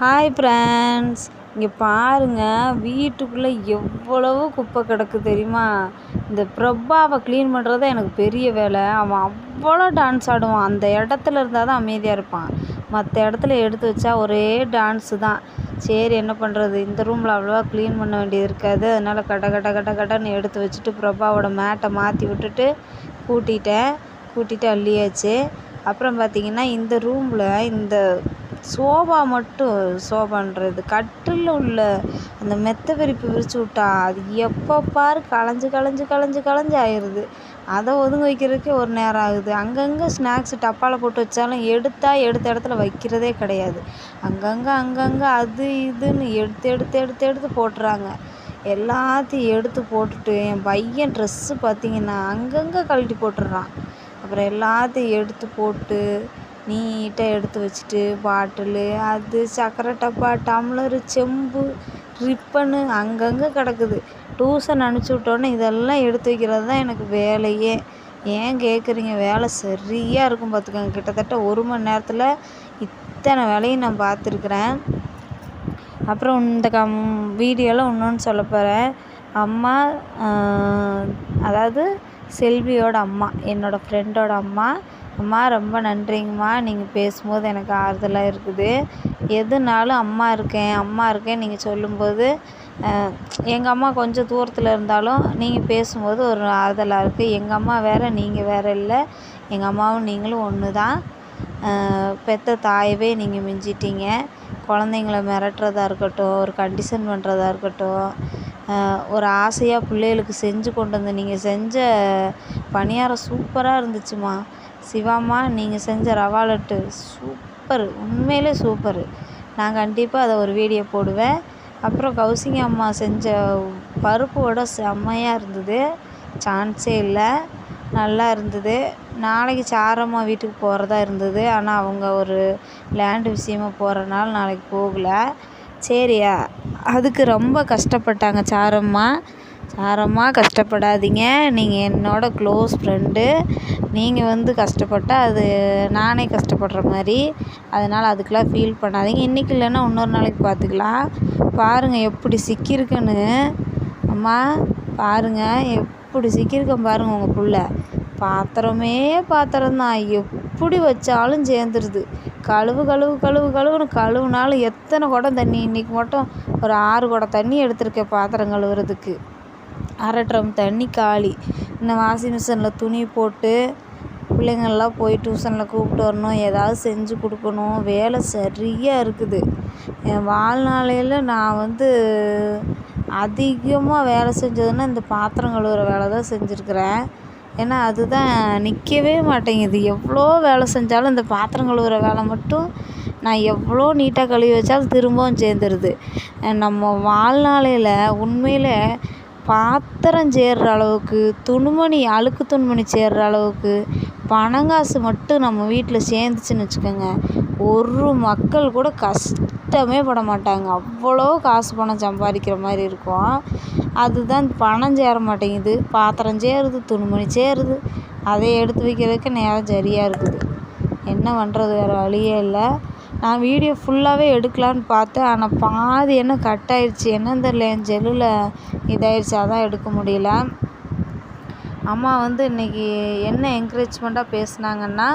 Hi friends இங்கே பாருங்கள் வீட்டுக்குள்ளே எவ்வளவு குப்பை கிடக்கு தெரியுமா? இந்த பிரபாவை க்ளீன் பண்ணுறது எனக்கு பெரிய வேலை. அவன் அவ்வளோ டான்ஸ் ஆடுவான். அந்த இடத்துல இருந்தால் தான் அமைதியாக இருப்பான். மற்ற இடத்துல எடுத்து வச்சா ஒரே டான்ஸு தான். சரி என்ன பண்ணுறது இந்த ரூமில் அவ்வளோவா க்ளீன் பண்ண வேண்டியது இருக்காது. அதனால் கட கட கட கடன்னு எடுத்து வச்சுட்டு பிரபாவோட மேட்டை மாற்றி விட்டுட்டு கூட்டிட்டேன். கூட்டிட்டு அள்ளியாச்சு. அப்புறம் பார்த்திங்கன்னா இந்த ரூமில் இந்த சோபா மட்டும் சோபான்றது. கட்டிலில் உள்ள அந்த மெத்தை விரிப்பு விரித்து விட்டா அது எப்போ பாரு கலைஞ்சி கலைஞ்சு கலைஞ்சு கலைஞ்சி ஆயிடுது அதை ஒதுங்க வைக்கிறதுக்கே ஒரு நேரம் ஆகுது. அங்கங்கே ஸ்நாக்ஸ் டப்பாவில் போட்டு வச்சாலும் எடுத்தால் எடுத்த இடத்துல வைக்கிறதே கிடையாது. அங்கங்கே அங்கங்கே அது இதுன்னு எடுத்து எடுத்து எடுத்து எடுத்து போட்டுறாங்க. எல்லாத்தையும் எடுத்து போட்டுட்டு என் பையன் ட்ரெஸ்ஸு பார்த்திங்கன்னா அங்கங்கே கழட்டி போட்டுடுறான். அப்புறம் எல்லாத்தையும் எடுத்து போட்டு நீட்டாக எடுத்து வச்சுட்டு பாட்டிலு அது சக்கரை டப்பா டம்ளரு செம்பு ரிப்பனு அங்கங்கே கிடக்குது. டியூசன் அனுப்பிச்சி விட்டோன்னே இதெல்லாம் எடுத்து வைக்கிறது தான் எனக்கு வேலையே. ஏன் கேட்குறீங்க வேலை சரியாக இருக்கும் பார்த்துக்கோங்க. கிட்டத்தட்ட ஒரு மணி நேரத்தில் இத்தனை வேலையும் நான் பார்த்துருக்குறேன். அப்புறம் இந்த கம் வீடியோவில் இன்னொன்று சொல்ல போகிறேன் அம்மா அதாவது செல்வியோட அம்மா என்னோடய ஃப்ரெண்டோட அம்மா அம்மா ரொம்ப நன்றிங்கம்மா. நீங்கள் பேசும்போது எனக்கு ஆறுதலாக இருக்குது. எதுனாலும் அம்மா இருக்கேன் அம்மா இருக்கேன் நீங்கள் சொல்லும்போது எங்கள் அம்மா கொஞ்சம் தூரத்தில் இருந்தாலும் நீங்கள் பேசும்போது ஒரு ஆறுதலாக இருக்குது எங்கள் அம்மா வேறு நீங்கள் வேறு இல்லை. எங்கள் அம்மாவும் நீங்களும் ஒன்று தான் பெற்ற தாயவே நீங்கள் மிஞ்சிட்டீங்க. குழந்தைங்கள மிரட்டுறதா இருக்கட்டும் ஒரு கண்டிஷன் பண்ணுறதா இருக்கட்டும் ஒரு ஆசையாக பிள்ளைகளுக்கு செஞ்சு கொண்டு வந்து நீங்கள் செஞ்ச பணியாரம் சூப்பராக இருந்துச்சுமா சிவாம்மா நீங்கள் செஞ்ச ரவா லட்டு சூப்பர் உண்மையிலே சூப்பர் நான் கண்டிப்பாக அதை ஒரு வீடியோ போடுவேன். அப்புறம் கௌசிங்க அம்மா செஞ்ச பருப்பு வடை செம்மையாக இருந்தது. சான்ஸே இல்லை. நல்லா இருந்தது. நாளைக்கு சாரம்மா வீட்டுக்கு போகிறதா இருந்தது. ஆனால் அவங்க ஒரு லேண்டு விஷயமா போகிறனால நாளைக்கு போகலை. சரியா? அதுக்கு ரொம்ப கஷ்டப்பட்டாங்க சாரம்மா. சாரம்மா கஷ்டப்படாதீங்க. நீங்கள் என்னோட க்ளோஸ் ஃப்ரெண்டு நீங்கள் வந்து கஷ்டப்பட்டால் அது நானே கஷ்டப்படுற மாதிரி. அதனால் அதுக்கெலாம் ஃபீல் பண்ணாதீங்க. இன்றைக்கி இல்லைன்னா இன்னொரு நாளைக்கு பார்த்துக்கலாம் பாருங்கள் எப்படி சிக்கியிருக்குன்னு. அம்மா பாருங்கள் எப்படி சிக்கியிருக்கேன் பாருங்கள் உங்கள் புள்ள. பாத்திரமே பாத்திரம் தான். எப்படி வச்சாலும் சேர்ந்துருது. கழுவு கழுவு கழுவு கழுவுன்னு கழுவுனாலும் எத்தனை குடம் தண்ணி? இன்றைக்கி மட்டும் ஒரு ஆறு குடம் தண்ணி எடுத்திருக்கேன் பாத்திரம் கழுவுறதுக்கு. அரை ட்ரம் தண்ணி காலி. இந்த வாஷிங் மிஷினில் துணி போட்டு பிள்ளைங்கள்லாம் போய் டியூஷனில் கூப்பிட்டு வரணும் ஏதாவது செஞ்சு கொடுக்கணும். வேலை சரியாக இருக்குது. என் வாழ்நாளையில் நான் வந்து அதிகமாக வேலை செஞ்சதுன்னா இந்த பாத்திரம் கழுவுற வேலை தான் செஞ்சுருக்கிறேன். ஏன்னா அதுதான் நிற்கவே மாட்டேங்குது. எவ்வளோ வேலை செஞ்சாலும் இந்த பாத்திரம் கழுவுற வேலை மட்டும் நான் எவ்வளோ நீட்டாக கழுவி வச்சாலும் திரும்பவும் சேர்ந்துருது. நம்ம வாழ்நாளையில் உண்மையில் பாத்திரம் சேர்கிற அளவுக்கு துணிமணி அழுக்கு துணிமணி சேர்கிற அளவுக்கு பணங்காசு மட்டும் நம்ம வீட்டில் சேர்ந்துச்சின்னு வச்சுக்கோங்க. ஒரு மக்கள் கூட கஷ்டமே பட மாட்டாங்க. அவ்வளோ காசு பணம் சம்பாதிக்கிற மாதிரி இருக்கும். அதுதான் பணம் சேர மாட்டேங்குது. பாத்திரம் சேருது துணிமணி சேருது. அதை எடுத்து வைக்கிறதுக்கு நேரம் சரியாக இருக்குது. என்ன பண்ணுறது வேறு வழியே இல்லை. நான் வீடியோ ஃபுல்லாகவே எடுக்கலான்னு பார்த்தேன். ஆனால் பாதி என்ன கட் ஆயிடுச்சு என்னன்னு தெரியல. என் செல்லில் இதாயிடுச்சு அதான் எடுக்க முடியல. அம்மா வந்து இன்றைக்கி என்ன என்கரேஜ்மெண்ட்டாக பேசுனாங்கன்னா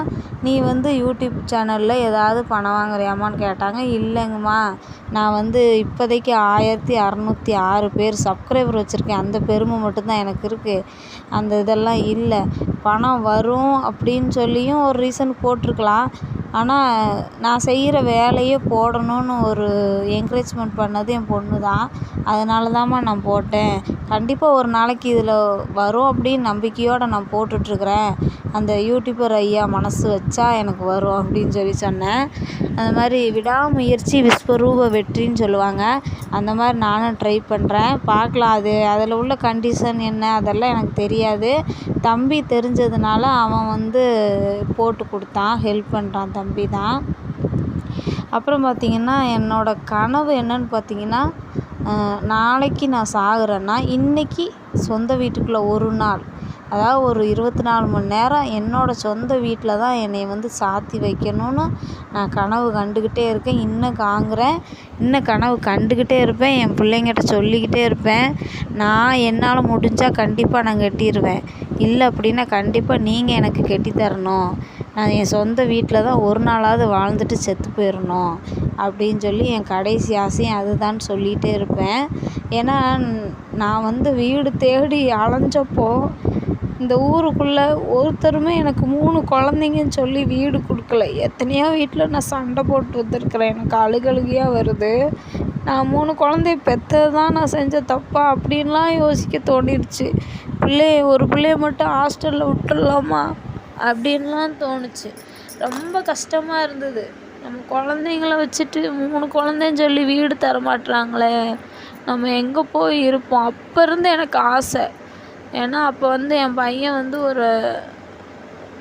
நீ வந்து யூடியூப் சேனலில் ஏதாவது பணம் வாங்குறியாமான்னு கேட்டாங்க. இல்லைங்கம்மா. நான் வந்து இப்போதைக்கு ஆயிரத்தி அறநூற்றி ஆறு பேர் சப்ஸ்கிரைபர் வச்சுருக்கேன். அந்த பெருமை மட்டும்தான் எனக்கு இருக்குது அந்த இதெல்லாம் இல்லை. பணம் வரும் அப்படின்னு சொல்லியும் ஒரு ரீசன் போட்டிருக்கலாம். ஆனால் நான் செய்கிற வேலையை போடணும்னு ஒரு என்கரேஜ்மெண்ட் பண்ணது என் பொண்ணு தான் அதனால தான்மா நான் போட்டேன். கண்டிப்பாக ஒரு நாளைக்கு இதில் வரும் அப்படின்னு நம்பிக்கையோடு நான் போட்டுட்ருக்குறேன். அந்த யூடியூபர் ஐயா மனசு வச்சா எனக்கு வரும் அப்படின்னு சொல்லி சொன்னேன். அந்த மாதிரி விடாமுயற்சி விஸ்வரூப வெற்றின்னு சொல்லுவாங்க. அந்த மாதிரி நானும் ட்ரை பண்ணுறேன் பார்க்கலாம். அது அதில் உள்ள கண்டிஷன் என்ன அதெல்லாம் எனக்கு தெரியாது. தம்பி தெரிஞ்சதுனால அவன் வந்து போட்டு கொடுத்தான் ஹெல்ப் பண்ணுறான் தம்பி தான் அப்புறம் பார்த்திங்கன்னா என்னோடய கனவு என்னன்னு பார்த்திங்கன்னா நாளைக்கு நான் சாகுறேன்னா இன்றைக்கி சொந்த வீட்டுக்குள்ளே ஒரு நாள் அதாவது ஒரு இருபத்தி நாலு மணி நேரம் என்னோடய சொந்த வீட்டில் தான் என்னை வந்து சாத்தி வைக்கணும்னு நான் கனவு கண்டுக்கிட்டே இருக்கேன். இன்னும் காங்குறேன். இன்னும் கனவு கண்டுக்கிட்டே இருப்பேன். என் பிள்ளைங்கிட்ட சொல்லிக்கிட்டே இருப்பேன். நான் என்னால் முடிஞ்சால் கண்டிப்பாக நான் கட்டிடுவேன் இல்லை அப்படின்னா கண்டிப்பாக நீங்கள் எனக்கு கட்டி தரணும் நான் என் சொந்த வீட்டில் தான் ஒரு நாளாவது வாழ்ந்துட்டு செத்து போயிடணும் அப்படின்னு சொல்லி என் கடைசி ஆசையும் அதுதான் சொல்லிகிட்டே இருப்பேன். ஏன்னா நான் வந்து வீடு தேடி அலைஞ்சப்போ இந்த ஊருக்குள்ளே ஒருத்தருமே எனக்கு மூணு குழந்தைங்கன்னு சொல்லி வீடு கொடுக்கல. எத்தனையோ வீட்டில் நான் சண்டை போட்டு வந்திருக்கிறேன். எனக்கு அழுகழுகையாக வருது. நான் மூணு குழந்தைய பெற்றது தான் நான் செஞ்ச தப்பா அப்படின்லாம் யோசிக்க தோணிடுச்சு பிள்ளைய ஒரு பிள்ளைய மட்டும் ஹாஸ்டலில் விட்டுடலாமா? அப்படின்லாம் தோணுச்சு. ரொம்ப கஷ்டமாக இருந்தது. நம்ம குழந்தைங்கள வச்சுட்டு மூணு குழந்தைன்னு சொல்லி வீடு தர மாட்டுறாங்களே நம்ம எங்கே போய் இருப்போம்? அப்போ இருந்து எனக்கு ஆசை. ஏன்னா அப்போ வந்து என் பையன் வந்து ஒரு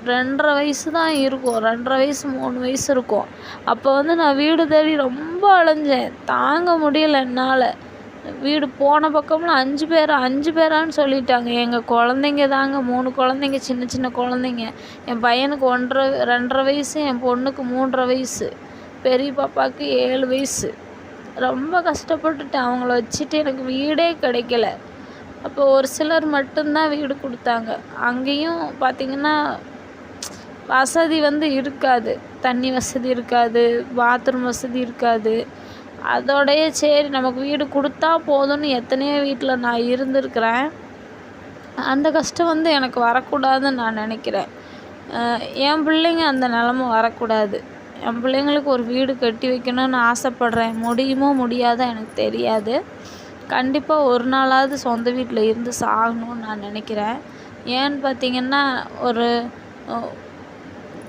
ரெண்டரை வயசு தான் இருக்கும். ரெண்டரை வயசு மூணு வயசு இருக்கும். அப்போ வந்து நான் வீடு தேடி ரொம்ப அலைஞ்சேன். தாங்க முடியல என்னால். வீடு போன பக்கம்லாம் அஞ்சு பேரா அஞ்சு பேரான்னு சொல்லிட்டாங்க. எங்கள் குழந்தைங்க தாங்க மூணு குழந்தைங்க சின்ன சின்ன குழந்தைங்க. என் பையனுக்கு ஒன்றரை ரெண்டரை வயசு என் பொண்ணுக்கு மூன்றரை வயசு பெரிய பாப்பாவுக்கு ஏழு வயசு. ரொம்ப கஷ்டப்பட்டுட்டேன். அவங்கள வச்சுட்டு எனக்கு வீடே கிடைக்கல. அப்போ ஒரு சிலர் மட்டும்தான் வீடு கொடுத்தாங்க. அங்கேயும் பார்த்திங்கன்னா வசதி வந்து இருக்காது. தண்ணி வசதி இருக்காது பாத்ரூம் வசதி இருக்காது. அதோடைய சரி நமக்கு வீடு கொடுத்தா போதும்னு எத்தனையோ வீட்டில் நான் இருந்திருக்கிறேன். அந்த கஷ்டம் வந்து எனக்கு வரக்கூடாதுன்னு நான் நினைக்கிறேன். என் பிள்ளைங்க அந்த நிலமை வரக்கூடாது. என் பிள்ளைங்களுக்கு ஒரு வீடு கட்டி வைக்கணும்னு ஆசைப்பட்றேன். முடியுமோ முடியாதா எனக்கு தெரியாது. கண்டிப்பாக ஒரு நாளாவது சொந்த வீட்டில் இருந்து சாகணும்னு நான் நினைக்கிறேன். ஏன்னு பார்த்தீங்கன்னா ஒரு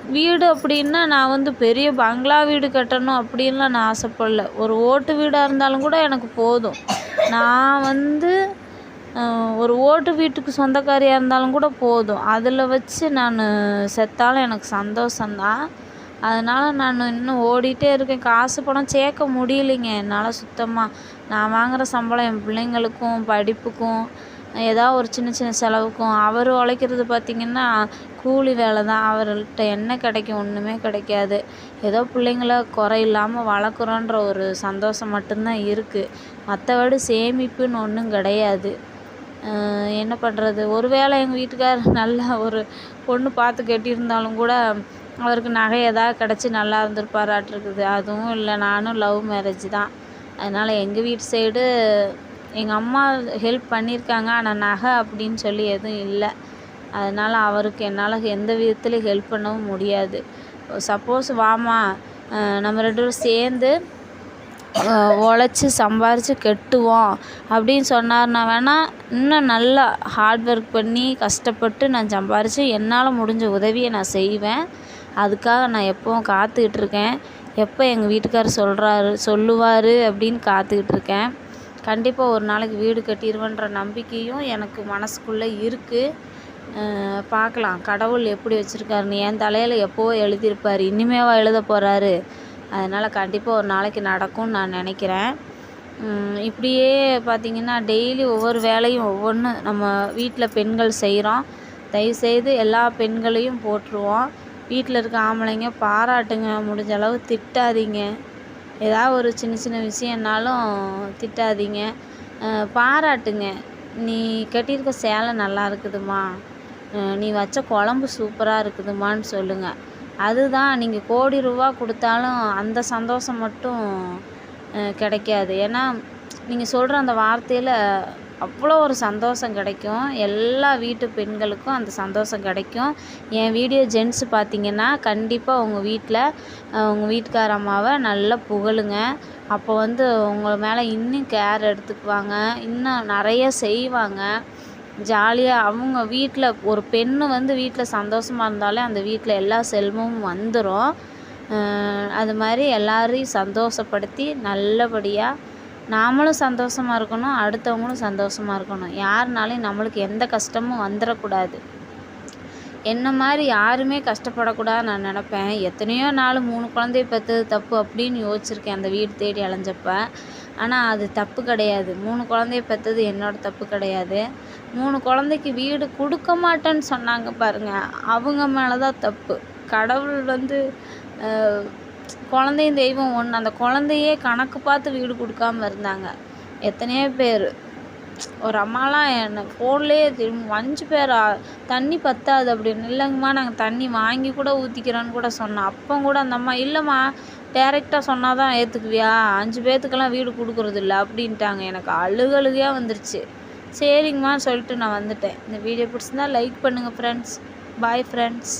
வீடு அப்படின்னா நான் வந்து பெரிய பங்களா வீடு கட்டணும் அப்படின்லாம் நான் ஆசைப்படல. ஒரு ஓட்டு வீடாக இருந்தாலும் கூட எனக்கு போதும். நான் வந்து ஒரு ஓட்டு வீட்டுக்கு சொந்தக்காரியாக இருந்தாலும் கூட போதும். அதில் வச்சு நான் செத்தாலும் எனக்கு சந்தோஷந்தான் அதனால் நான் இன்னும் ஓடிகிட்டே இருக்கேன். காசு பணம் சேர்க்க முடியலைங்க. என்னால் சுத்தமாக நான் வாங்குகிற சம்பளம் என் பிள்ளைங்களுக்கும் படிப்புக்கும் ஏதாவது ஒரு சின்ன சின்ன செலவுக்கும் அவர் உழைக்கிறது பார்த்திங்கன்னா கூலி வேலை தான். அவர்கிட்ட என்ன கிடைக்கும்? ஒன்றுமே கிடைக்காது. ஏதோ பிள்ளைங்கள குறை இல்லாமல் வளர்க்குறோன்ற ஒரு சந்தோஷம் மட்டும்தான் இருக்குது மற்றபடி சேமிப்புன்னு ஒன்றும் கிடையாது. என்ன பண்ணுறது ஒரு வேளை எங்கள் வீட்டுக்கார் நல்ல ஒரு பொண்ணு பார்த்து கட்டியிருந்தாலும் கூட அவருக்கு நகை எதாவது கிடச்சி நல்லா இருந்திருப்பாராட்டிருக்குது. அதுவும் இல்லை நானும் லவ் மேரேஜ் தான். அதனால் எங்கள் வீட்டு சைடு எங்கள் அம்மா ஹெல்ப் பண்ணியிருக்காங்க ஆனால் நகை அப்படின்னு சொல்லி எதுவும் இல்லை. அதனால் அவருக்கு என்னால் எந்த விதத்துலையும் ஹெல்ப் பண்ணவும் முடியாது. சப்போஸ் வாம்மா நம்ம ரெண்டு பேரும் சேர்ந்து உழைச்சி சம்பாரித்து கெட்டுவோம் அப்படின்னு சொன்னார்னா வேணால் இன்னும் நல்லா ஹார்ட் ஒர்க் பண்ணி கஷ்டப்பட்டு நான் சம்பாரித்து என்னால் முடிஞ்ச உதவியை நான் செய்வேன். அதுக்காக நான் எப்போவும் காத்துக்கிட்டு இருக்கேன். எப்போ எங்கள் வீட்டுக்காரர் சொல்கிறாரு சொல்லுவார் அப்படின்னு காத்துக்கிட்டு இருக்கேன். கண்டிப்பாக ஒரு நாளைக்கு வீடு கட்டிடுவேன்ற நம்பிக்கையும் எனக்கு மனசுக்குள்ளே இருக்குது பார்க்கலாம் கடவுள் எப்படி வச்சுருக்காருன்னு என் தலையில் எப்போவோ எழுதியிருப்பார்? இனிமேவா எழுத போகிறாரு அதனால் கண்டிப்பாக ஒரு நாளைக்கு நடக்கும்னு நான் நினைக்கிறேன். இப்படியே பார்த்திங்கன்னா டெய்லி ஒவ்வொரு வேலையும் ஒவ்வொன்று நம்ம வீட்டில் பெண்கள் செய்கிறோம் தயவுசெய்து எல்லா பெண்களையும் போற்றுவோம். வீட்டில் இருக்க ஆம்பளைங்க பாராட்டுங்க. முடிஞ்ச அளவு திட்டாதீங்க. ஏதாவது ஒரு சின்ன சின்ன விஷயம்னாலும் திட்டாதீங்க. பாராட்டுங்க. நீ கட்டியிருக்க சேலை நல்லா இருக்குதும்மா. நீ வச்ச குழம்பு சூப்பராக இருக்குதும்மான்னு சொல்லுங்கள் அதுதான் நீங்கள் கோடி ரூபா கொடுத்தாலும் அந்த சந்தோஷம் மட்டும் கிடைக்காது. ஏன்னா நீங்கள் சொல்கிற அந்த வார்த்தையில் அவ்வளோ ஒரு சந்தோஷம் கிடைக்கும். எல்லா வீட்டு பெண்களுக்கும் அந்த சந்தோஷம் கிடைக்கும். என் வீடியோ ஜென்ஸ் பார்த்திங்கன்னா கண்டிப்பாக உங்கள் வீட்டில் உங்கள் வீட்டுக்கார அம்மாவை நல்லா புகழுங்க. அப்போ வந்து உங்கள் மேலே இன்னும் கேர் எடுத்துக்குவாங்க. இன்னும் நிறைய செய்வாங்க. ஜாலியாக அவங்க வீட்டில் ஒரு பெண்ணு வந்து வீட்டில் சந்தோஷமாக இருந்தாலே அந்த வீட்டில் எல்லா செல்வமும் வந்துடும் அது மாதிரி எல்லாரையும் சந்தோஷப்படுத்தி நல்லபடியாக நாமளும் சந்தோஷமாக இருக்கணும் அடுத்தவங்களும் சந்தோஷமாக இருக்கணும். யாருனாலையும் நம்மளுக்கு எந்த கஷ்டமும் வந்துடக்கூடாது என்ன மாதிரி யாருமே கஷ்டப்படக்கூடாதுன்னு நான் நினப்பேன். எத்தனையோ நாள் மூணு குழந்தைய பெற்றது தப்பு அப்படின்னு யோசிச்சிருக்கேன் அந்த வீடு தேடி அலைஞ்சப்ப. ஆனால் அது தப்பு கிடையாது. மூணு குழந்தைய பெற்றது என்னோடய தப்பு கிடையாது. மூணு குழந்தைக்கு வீடு கொடுக்க மாட்டேன்னு சொன்னாங்க பாருங்கள் அவங்க மேலே தான் தப்பு. கடவுள் வந்து குழந்தையும் தெய்வம் ஒன்று அந்த குழந்தையே கணக்கு பார்த்து வீடு கொடுக்காம இருந்தாங்க. எத்தனையோ பேர். ஒரு அம்மாலாம் என்னை ஃபோன்லேயே திரும்ப அஞ்சு பேர்? தண்ணி பத்தாது அப்படின்னு. இல்லைங்கம்மா நாங்கள் தண்ணி வாங்கி கூட ஊற்றிக்கிறோன்னு கூட சொன்னோம் அப்போ கூட அந்த அம்மா இல்லைம்மா டேரெக்டாக சொன்னால் தான் ஏற்றுக்குவியா அஞ்சு பேர்த்துக்கெல்லாம் வீடு கொடுக்குறதில்ல அப்படின்ட்டாங்க. எனக்கு அழுகழுகையாக வந்துருச்சு. சரிங்கம்மா சொல்லிட்டு நான் வந்துட்டேன். இந்த வீடியோ பிடிச்சிருந்தா லைக் பண்ணுங்கள் ஃப்ரெண்ட்ஸ் பாய் ஃப்ரெண்ட்ஸ்